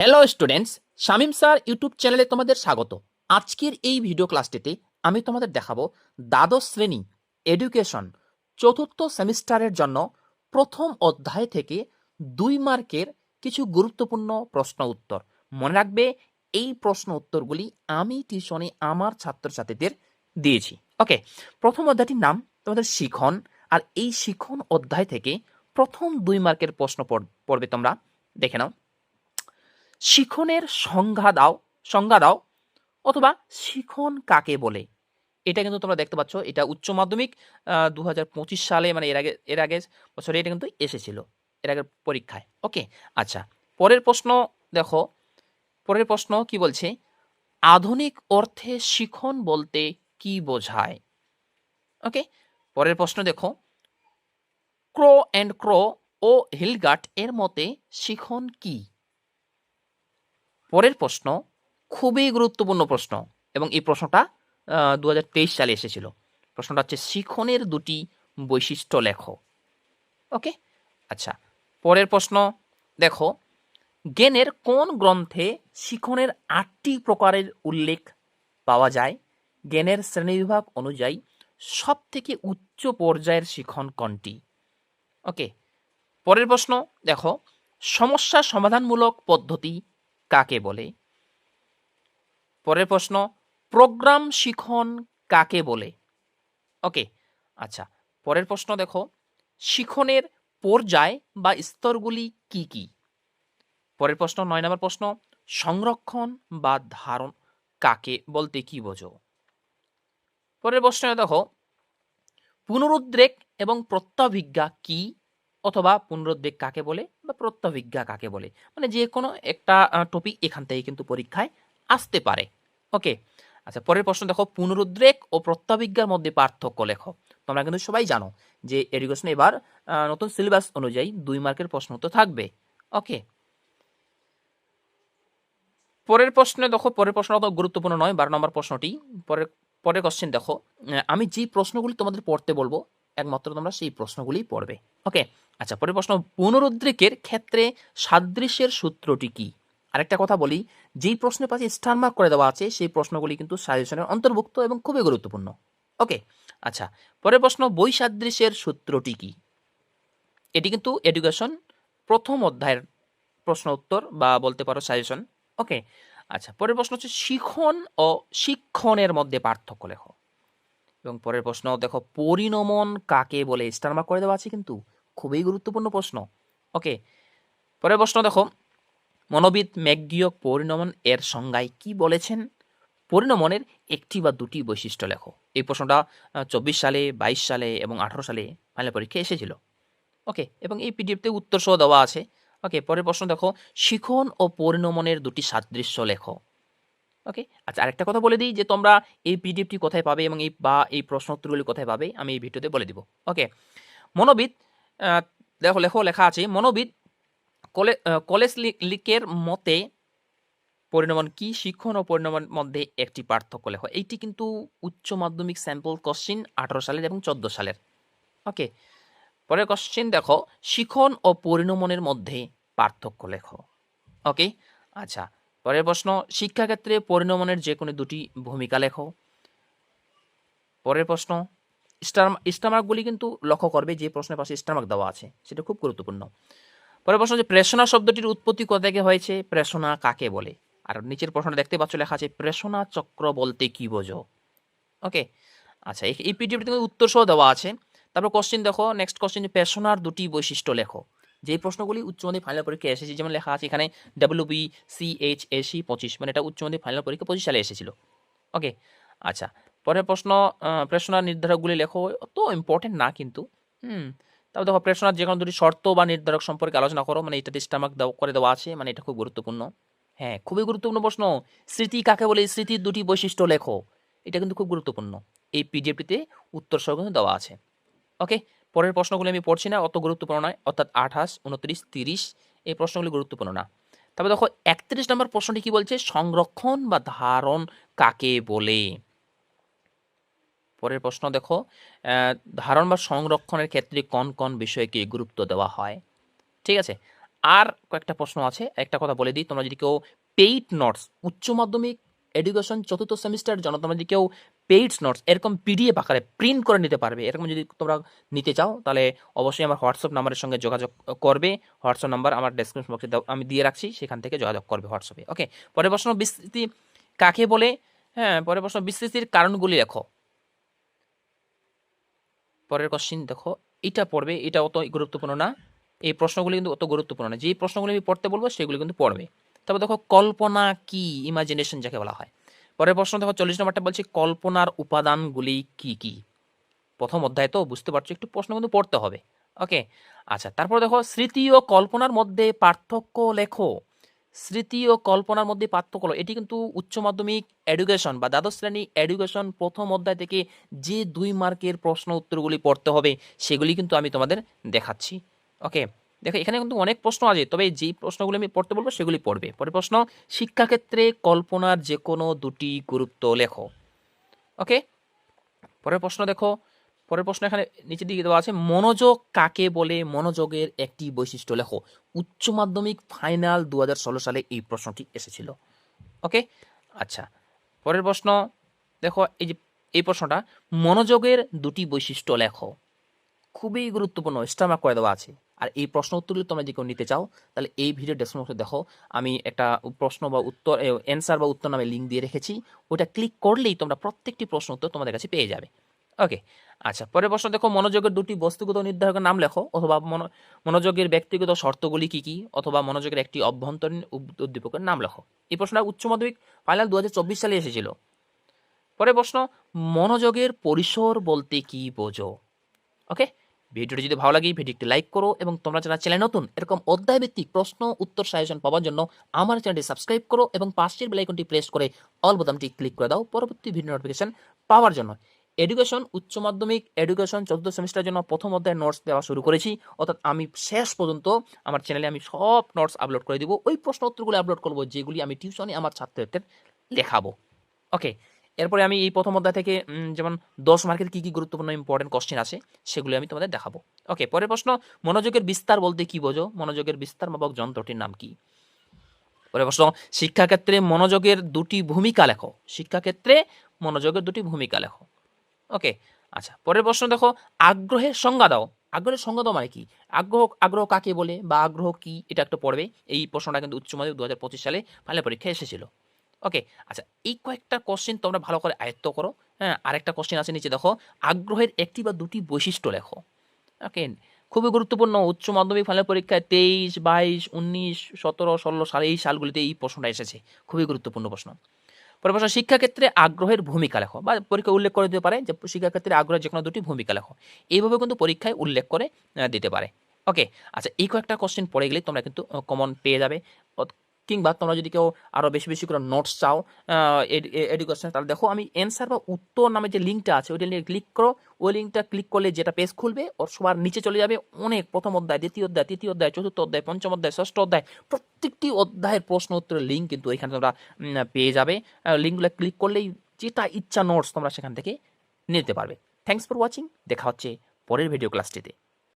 Hello students Shamim sir YouTube চ্যানেলে তোমাদের স্বাগত। আজকের এই ভিডিও ক্লাসটিতে আমি তোমাদের দেখাবো দ্বাদশ শ্রেণি এডুকেশন চতুর্থ সেমিস্টারের জন্য প্রথম অধ্যায় থেকে দুই মার্কের কিছু গুরুত্বপূর্ণ প্রশ্ন উত্তর। মনে রাখবে, এই প্রশ্ন উত্তরগুলি আমি টিউশনে আমার ছাত্রছাত্রীদের দিয়েছি। ওকে প্রথম অধ্যায়টির নাম তোমাদের শিখন, আর এই শিখন অধ্যায় থেকে প্রথম দুই মার্কের প্রশ্ন পড়- পড়বে তোমরা। দেখে নাও। শিখনের সংজ্ঞা দাও সংজ্ঞা দাও, অথবা শিখন কাকে বলে? এটা কিন্তু তোমরা দেখতে পাচ্ছ, এটা উচ্চ মাধ্যমিক দু হাজার পঁচিশ সালে মানে এর আগে এর আগে বছরে এটা কিন্তু এসেছিল, এর আগের পরীক্ষায়, ওকে? আচ্ছা পরের প্রশ্ন দেখো, পরের প্রশ্ন কি বলছে? আধুনিক অর্থে শিখন বলতে কি বোঝায়? ওকে? পরের প্রশ্ন দেখো, ক্রো অ্যান্ড ক্রো ও হিলগাট এর মতে শিখন কি? পরের প্রশ্ন খুবই গুরুত্বপূর্ণ প্রশ্ন এবং এই প্রশ্নটা দু হাজার তেইশ সালে এসেছিল। প্রশ্নটা হচ্ছে শিখনের দুটি বৈশিষ্ট্য লেখো। ওকে? আচ্ছা পরের প্রশ্ন, দেখো জ্ঞানের কোন গ্রন্থে শিখনের আটটি প্রকারের উল্লেখ পাওয়া যায়? জ্ঞানের শ্রেণীবিভাগ অনুযায়ী সব থেকে উচ্চ পর্যায়ের শিখন কোনটি? ওকে, পরের প্রশ্ন, দেখো, সমস্যা সমাধানমূলক পদ্ধতি কাকে বলে? পরের প্রশ্ন, প্রোগ্রাম শিখন কাকে বলে? ওকে আচ্ছা পরের প্রশ্ন দেখো, শিখনের পর্যায় বা স্তরগুলি কি কি? পরের প্রশ্ন, নয় নম্বর প্রশ্ন, সংরক্ষণ বা ধারণ কাকে বলতে কি বোঝো? পরের প্রশ্ন দেখো, পুনরুদ্রেক এবং প্রত্যাভিজ্ঞা কি অথবা পুনরুদ্বেগ কাকে বলে বা প্রত্যাভিজ্ঞা কাকে বলে? মানে যে কোনো একটা টপিক এখান থেকে কিন্তু পরীক্ষায় আসতে পারে। ওকে আচ্ছা পরের প্রশ্ন দেখো পুনরুদ্রেক ও প্রত্যাভিজ্ঞার মধ্যে পার্থক্য লেখো। তোমরা কিন্তু সবাই জানো যে এডুকেশন এবার নতুন সিলেবাস অনুযায়ী দুই মার্কের প্রশ্ন তো থাকবে। ওকে পরের প্রশ্নে দেখো, পরের প্রশ্ন অত গুরুত্বপূর্ণ নয়, বারো নম্বর প্রশ্নটি। পরের পরের কোশ্চেন দেখো আমি যে প্রশ্নগুলি তোমাদের পড়তে বলব, একমাত্র তোমরা সেই প্রশ্নগুলি পড়বে। ওকে আচ্ছা পরের প্রশ্ন, পুনরুদ্রেকের ক্ষেত্রে সাদৃশ্যের সূত্রটি কি? আরেকটা কথা বলি, যেই প্রশ্নের পাশে স্টার মার্ক করে দেওয়া আছে, সেই প্রশ্নগুলি কিন্তু সাজেশনের অন্তর্ভুক্ত এবং খুবই গুরুত্বপূর্ণ। ওকে আচ্ছা পরের প্রশ্ন বৈসাদৃশ্যের সূত্রটি কি? এটি কিন্তু এডুকেশন প্রথম অধ্যায়ের প্রশ্ন উত্তর বা বলতে পারো সাজেশন ওকে আচ্ছা পরের প্রশ্ন হচ্ছে, শিখন ও শিক্ষণের মধ্যে পার্থক্য লেখো। এবং পরের প্রশ্ন, দেখো, পরিণমন কাকে বলে স্টার মার্ক করে দেওয়া আছে কিন্তু? খুবই গুরুত্বপূর্ণ প্রশ্ন। ওকে পরের প্রশ্ন দেখো। মনোবিদ ম্যাকগিয়ক পরিণমন এর সংজ্ঞায় কি বলেছেন? পরিণমনের একটি বা দুটি বৈশিষ্ট্য লেখো। এই প্রশ্নটা চব্বিশ সালে, বাইশ সালে এবং আঠারো সালে ফাইনাল পরীক্ষায় এসেছিল। ওকে এবং এই পিডিএফতে উত্তর সহ দেওয়া আছে। ওকে পরের প্রশ্ন দেখো। শিখন ও পরিণমনের দুটি সাদৃশ্য লেখো। ওকে আচ্ছা আরেকটা কথা বলে দিই যে তোমরা এই পিডিএফটি কোথায় পাবে এবং এই বা এই প্রশ্ন উত্তরগুলি কোথায় পাবে, আমি এই ভিডিওতে বলে দিব। ওকে মনোবিদ দেখো লেখো, লেখা আছে, মনোবিদ কলে কলেজ লিকের মতে পরিণমন কি, শিক্ষণ ও পরিণমন মধ্যে একটি পার্থক্য লেখো। এইটি কিন্তু উচ্চ মাধ্যমিক স্যাম্পল কোশ্চিন আঠারো সালের এবং চোদ্দ সালের। ওকে পরের কোশ্চিন দেখো শিখন ও পরিণমনের মধ্যে পার্থক্য লেখো। ওকে আচ্ছা পরের প্রশ্ন, শিক্ষাক্ষেত্রে পরিণমনের যে কোনো দুটি ভূমিকা লেখো? পরের প্রশ্ন স্টার স্টারমার্কগুলি কিন্তু লক্ষ্য করবে যে প্রশ্নের পাশে স্টারমার্ক দেওয়া আছে, সেটা খুব গুরুত্বপূর্ণ। পরের প্রশ্ন যে প্রেষণা শব্দটির উৎপত্তি কোথা থেকে হয়েছে? প্রেষণা কাকে বলে? আর নিচের প্রশ্নটা দেখতে পাচ্ছ, লেখা আছে, প্রেষণা চক্র বলতে কি বোঝো? ওকে আচ্ছা এই- এই পিডিএফটি কিন্তু উত্তর সহ দেওয়া আছে। তারপর কোশ্চেন দেখো নেক্সট কোশ্চেন প্রেষণার দুটি বৈশিষ্ট্য লেখো। যে প্রশ্নগুলি উচ্চ মাধ্যমিক ফাইনাল পরীক্ষায় এসেছে, যেমন লেখা আছে এখানে W B C H SE পঁচিশ মানে এটা উচ্চ মাধ্যমিক ফাইনাল পরীক্ষা পঁচিশ সালে এসেছিল। ওকে আচ্ছা পরের প্রশ্ন প্রেষণার নির্ধারকগুলি লেখো অত ইম্পর্টেন্ট না কিন্তু। হুম তারপর দেখো, প্রেষণার যে কোনো দুটি শর্ত বা নির্ধারক সম্পর্কে আলোচনা করো মানে এটাতে স্টামাক দেওয়া করে দেওয়া আছে মানে এটা খুব গুরুত্বপূর্ণ। হ্যাঁ খুবই গুরুত্বপূর্ণ প্রশ্ন। স্মৃতি কাকে বলে? স্মৃতির দুটি বৈশিষ্ট্য লেখো। এটা কিন্তু খুব গুরুত্বপূর্ণ। এই পিডিএফটিতে উত্তর সহ কিন্তু দেওয়া আছে। ওকে, পরের প্রশ্নগুলি আমি পড়ছি না, অত গুরুত্বপূর্ণ নয়, অর্থাৎ আঠাশ, উনত্রিশ, তিরিশ, এই প্রশ্নগুলি গুরুত্বপূর্ণ না। তারপর দেখো, একত্রিশ নম্বর প্রশ্নটি কি বলছে? সংরক্ষণ বা ধারণ কাকে বলে? পরের প্রশ্ন দেখো ধারণ বা সংরক্ষণের ক্ষেত্রে কোন কোন বিষয়কে গুরুত্ব দেওয়া হয়? ঠিক আছে? আর কয়েকটা প্রশ্ন আছে, একটা কথা বলে দিই, তোমরা যদি কেউ পেইড নোটস উচ্চ মাধ্যমিক এডুকেশন চতুর্থ সেমিস্টার জন্য তোমরা যদি কেউ পেইড নোটস এরকম পিডিএফ আকারে প্রিন্ট করে নিতে পারবে, এরকম যদি তোমরা নিতে চাও, তাহলে অবশ্যই আমার হোয়াটসঅ্যাপ নাম্বারের সঙ্গে যোগাযোগ করবে, হোয়াটসঅ্যাপ নাম্বার আমার ডেসক্রিপশন বক্সে আমি দিয়ে রাখছি, সেখান থেকে যোগাযোগ করবে হোয়াটসঅ্যাপে ওকে পরের প্রশ্ন বিস্তৃতি কাকে বলে? হ্যাঁ পরের প্রশ্ন বিস্তৃতির কারণগুলি লেখো। পরের কোশ্চিন দেখো, এটা পড়বে, এটা অত গুরুত্বপূর্ণ না। এই প্রশ্নগুলি কিন্তু অত গুরুত্বপূর্ণ না। যে প্রশ্নগুলি আমি পড়তে বলব, সেগুলি কিন্তু পড়বে। তবে দেখো, কল্পনা কি? ইমাজিনেশন যাকে বলা হয়। পরের প্রশ্ন, দেখো, চল্লিশ নম্বরটা বলছি, কল্পনার উপাদানগুলি কি কি? প্রথম অধ্যায় তো, বুঝতে পারছ, একটু প্রশ্ন কিন্তু পড়তে হবে। ওকে আচ্ছা তারপর দেখো, স্মৃতি ও কল্পনার মধ্যে পার্থক্য লেখো। স্মৃতি ও কল্পনার মধ্যে পার্থক্য হলো। এটি কিন্তু উচ্চ মাধ্যমিক এডুকেশন বা দ্বাদশ শ্রেণি এডুকেশন প্রথম অধ্যায় থেকে যে দুই মার্কের প্রশ্ন উত্তরগুলি পড়তে হবে, সেগুলি কিন্তু আমি তোমাদের দেখাচ্ছি। ওকে দেখো, এখানে কিন্তু অনেক প্রশ্ন আছে, তবে যেই প্রশ্নগুলি আমি পড়তে বলব, সেগুলি পড়বে। পরে প্রশ্ন, শিক্ষাক্ষেত্রে কল্পনার যে কোনো দুটি গুরুত্ব লেখো। ওকে পরের প্রশ্ন দেখো পরের প্রশ্ন এখানে নিচের দিকে দেওয়া আছে, মনোযোগ কাকে বলে? মনোযোগের একটি বৈশিষ্ট্য, লেখো। উচ্চ মাধ্যমিক ফাইনাল দু হাজার ষোলো সালে এই প্রশ্নটি এসেছিল। ওকে? আচ্ছা পরের প্রশ্ন, দেখো এই যে, এই প্রশ্নটা, মনোযোগের দুটি বৈশিষ্ট্য, লেখো। খুবই গুরুত্বপূর্ণ স্টামাক করে দেওয়া আছে। আর এই প্রশ্ন উত্তরগুলো তোমরা যদি কেউ নিতে চাও, তাহলে এই ভিডিও ডেসক্রিপশনে দেখো, আমি একটা প্রশ্ন বা উত্তর অ্যান্সার বা উত্তর নামে লিঙ্ক দিয়ে রেখেছি। ওটা ক্লিক করলেই তোমরা প্রত্যেকটি প্রশ্ন উত্তর তোমাদের কাছে পেয়ে যাবে। ওকে আচ্ছা পরের প্রশ্ন দেখো, মনোযোগের দুটি বস্তুগত নির্ধারকের নাম লেখো, অথবা মনো- মনোযোগের ব্যক্তিগত শর্তগুলি কি কি, অথবা মনোযোগের একটি অভ্যন্তরীণ উদ্দীপকের নাম লেখো। এই প্রশ্নটা উচ্চ মাধ্যমিক ফাইনাল দু হাজার চব্বিশ সালে এসেছিল। পরের প্রশ্ন, মনোযোগের পরিসর বলতে কি বোঝো? ওকে ভিডিওটি যদি ভালো লাগে, ভিডিওটি লাইক করো, এবং তোমরা যারা চ্যানেল নতুন, এরকম অধ্যায় ভিত্তিক প্রশ্ন, উত্তর সাজেশন পাওয়ার জন্য আমার চ্যানেলটি সাবস্ক্রাইব করো, এবং পাশের বেলাইকনটি প্রেস করে অল বোতামটি ক্লিক করে দাও, পরবর্তী ভিডিও নোটিফিকেশন পাওয়ার জন্য। এডুকেশন উচ্চ মাধ্যমিক এডুকেশন চতুর্থ সেমিস্টারের জন্য প্রথম অধ্যায় নোটস দেওয়া শুরু করেছি। অর্থাৎ আমি শেষ পর্যন্ত আমার চ্যানেলে আমি সব নোটস আপলোড করে দিব। ওই প্রশ্ন উত্তরগুলো আপলোড করব, যেগুলি আমি টিউশনে আমার ছাত্রদের লেখাবো। ওকে এরপরে আমি এই প্রথম অধ্যায় থেকে যেমন দশ মার্কের কী কী গুরুত্বপূর্ণ ইম্পর্টেন্ট কোশ্চেন আছে, সেগুলি আমি তোমাদের দেখাবো। ওকে পরের প্রশ্ন, মনোযোগের বিস্তার বলতে কি বোঝো? মনোযোগের বিস্তার মাপক যন্ত্রটির নাম কি? পরের প্রশ্ন, শিক্ষাক্ষেত্রে মনোযোগের দুটি ভূমিকা লেখো। শিক্ষাক্ষেত্রে মনোযোগের দুটি ভূমিকা লেখো। ওকে আচ্ছা পরের প্রশ্ন দেখো আগ্রহের সংজ্ঞা দাও। আগ্রহের সংজ্ঞা দাও মানে কি? আগ্রহ আগ্রহ কাকে বলে বা আগ্রহ কি? এটা একটা পড়বে। এই প্রশ্নটা কিন্তু উচ্চ মাধ্যমিক দু হাজার পঁচিশ সালে ফাইনাল পরীক্ষায় এসেছিল। ওকে আচ্ছা এই কয়েকটা কোশ্চেন তোমরা ভালো করে আয়ত্ত করো। হ্যাঁ আরেকটা কোশ্চেন আছে নিচে দেখো। আগ্রহের একটি বা দুটি বৈশিষ্ট্য লেখো। ওকে খুবই গুরুত্বপূর্ণ। উচ্চ মাধ্যমিক ফাইনাল পরীক্ষায় তেইশ, বাইশ, উনিশ, সতেরো, ষোলো, সালে এই সালগুলিতে এই প্রশ্নটা এসেছে। খুবই গুরুত্বপূর্ণ প্রশ্ন। পরের প্রশ্ন শিক্ষাক্ষেত্রে আগ্রহের ভূমিকা লেখো বা পরীক্ষা উল্লেখ করে দিতে পারে যে শিক্ষাক্ষেত্রে আগ্রহের যে কোনো দুটি ভূমিকা লেখো। এইভাবে কিন্তু পরীক্ষায় উল্লেখ করে দিতে পারে। ওকে আচ্ছা এই কয়েকটা কোশ্চেন পড়ে গেলে তোমরা কিন্তু কমন পেয়ে যাবে। কিংবা তোমরা যদি কেউ আরও বেশি বেশি করে নোটস চাও এডুকেশন তাহলে দেখো আমি অ্যান্সার বা উত্তর নামে যে লিঙ্কটা আছে, ওইটা নিয়ে ক্লিক করো। ওই লিঙ্কটা ক্লিক করলে যেটা পেজ খুলবে, ওর সবার নিচে চলে যাবে অনেক প্রথম অধ্যায়, দ্বিতীয় অধ্যায়, তৃতীয় অধ্যায়, চতুর্থ অধ্যায়, পঞ্চম অধ্যায়, ষষ্ঠ অধ্যায়, প্রত্যেকটি অধ্যায়ের প্রশ্ন উত্তরের লিঙ্ক কিন্তু এখানে তোমরা পেয়ে যাবে। লিঙ্কগুলো ক্লিক করলেই যেটা ইচ্ছা নোটস তোমরা সেখান থেকে নিতে পারবে। থ্যাংকস ফর ওয়াচিং দেখা হচ্ছে পরের ভিডিও ক্লাসটিতে